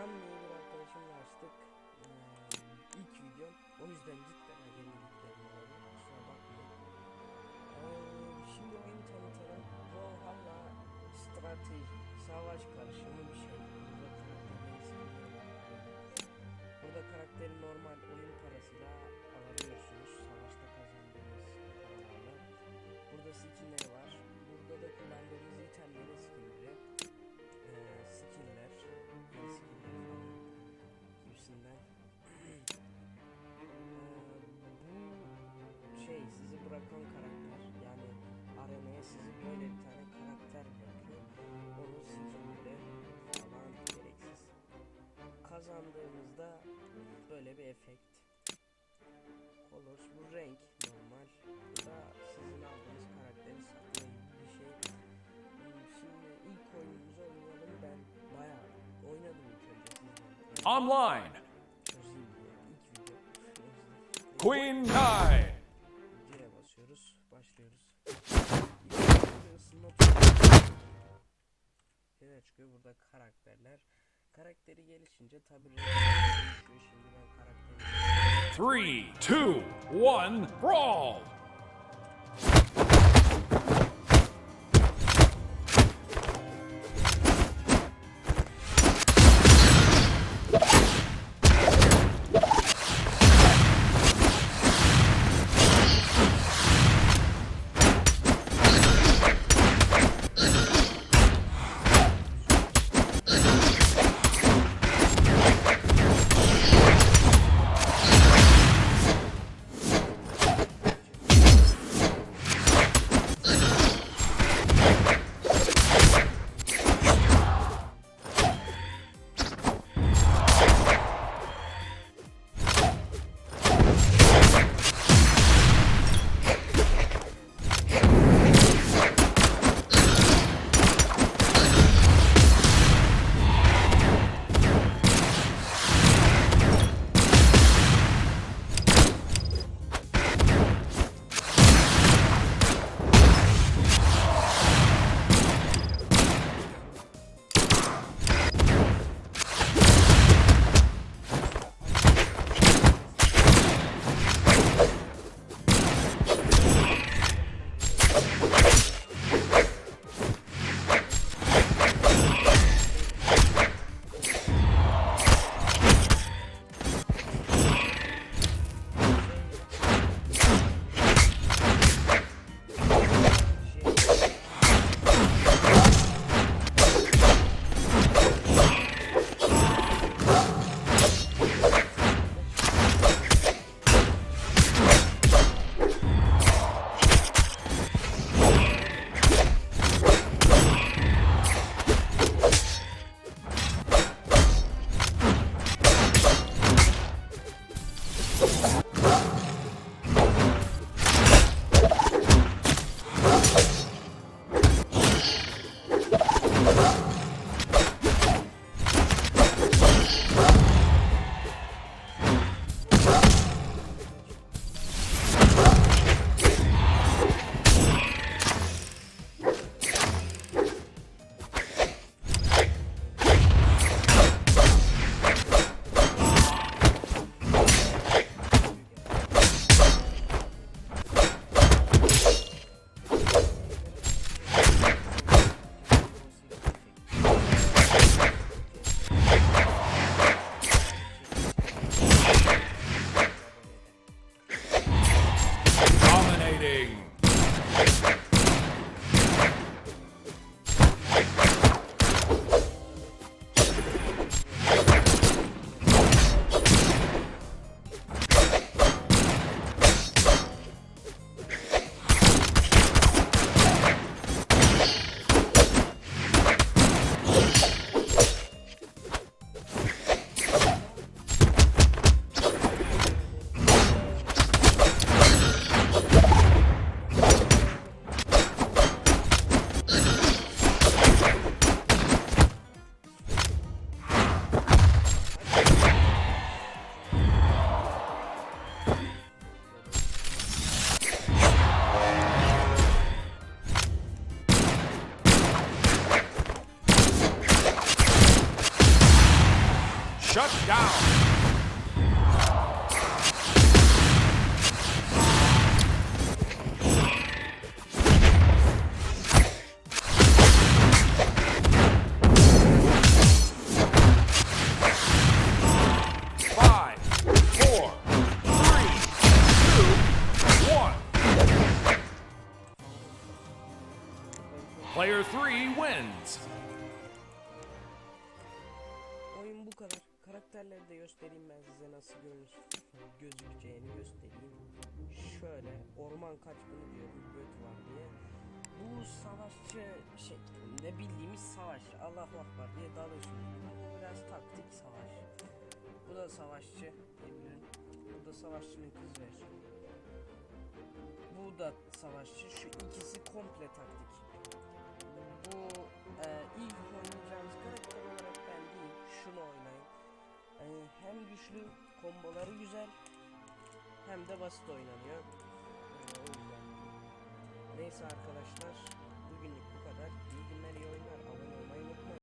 Can diye bir arkadaşımla açtık. Ee, ilk videom. O yüzden cidden kendi videolarım oldu. Kusura bakmayın. Ee, şimdi beni tanıtalım. Bu hala strateji, savaş karışımı bir şey. Burada karakterin normal oyun parasıyla bırakan karakter yani arenaya sizi böyle bir tane karakter bırakıyor. Onu sizi böyle falan gereksiz. Kazandığımızda böyle bir efekt. Colors bu renk normal. Bu da sizin aldığınız karakteri saklayan bir şey. Ee, şimdi ilk oyunumuzu oynayalım ben bayağı oynadım ilk önce. Online. Queen 9. Şeyler çıkıyor burada karakterler. Karakteri gelişince tabi renk değişiyor. Şimdi ben karakteri Three, two, one, brawl. Shut down. Player 3 wins. Oyun bu kadar. Karakterleri de göstereyim ben size nasıl görünüş gözükeceğini göstereyim. Şöyle orman kaçkını diyorum göt var diye. Bu savaşçı şeklinde bildiğimiz savaş. Allah akbar diye dalıyorsunuz. Bu biraz taktik savaş. Bu da savaşçı diyebilirim. Bu da savaşçının kız versiyonu. Bu da savaşçı. Şu ikisi komple taktik. Bu e, ilk oynayacağınız karakter olarak ben değil. Şunu oynayın. Hem güçlü, komboları güzel. Hem de basit oynanıyor. E, yüzden. Neyse arkadaşlar.